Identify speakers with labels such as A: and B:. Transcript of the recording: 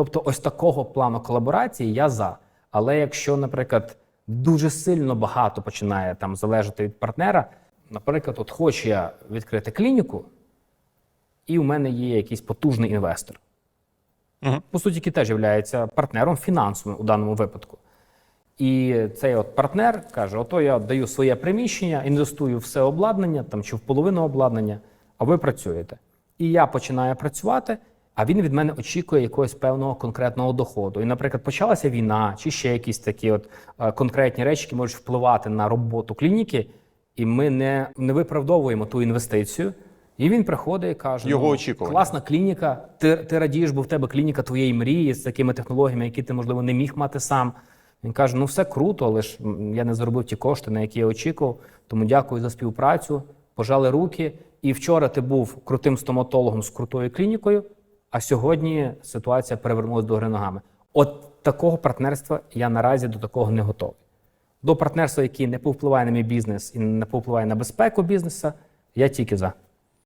A: Тобто, ось такого плану колаборації я за. Але якщо, наприклад, дуже сильно багато починає там залежати від партнера, наприклад, от хочу я відкрити клініку, і у мене є якийсь потужний інвестор. По суті, який теж є партнером фінансовим у даному випадку. І цей от партнер каже: ото я даю своє приміщення, інвестую в все обладнання там чи в половину обладнання, а ви працюєте. І я починаю працювати, а він від мене очікує якогось певного конкретного доходу. І, наприклад, почалася війна, чи ще якісь такі от е, конкретні речі, які можуть впливати на роботу клініки, і ми не, не виправдовуємо ту інвестицію. І він приходить і каже:
B: Його
A: ну,
B: очікування.
A: класна клініка. Ти, ти радієш, бо в тебе клініка твоєї мрії з такими технологіями, які ти, можливо, не міг мати сам. Він каже: ну все круто, але ж я не заробив ті кошти, на які я очікував. Тому дякую за співпрацю. Пожали руки. І вчора ти був крутим стоматологом з крутою клінікою, а сьогодні ситуація перевернулася до гри ногами. От такого партнерства я наразі до такого не готовий. До партнерства, яке не повпливає на мій бізнес і не повпливає на безпеку бізнесу, я тільки за.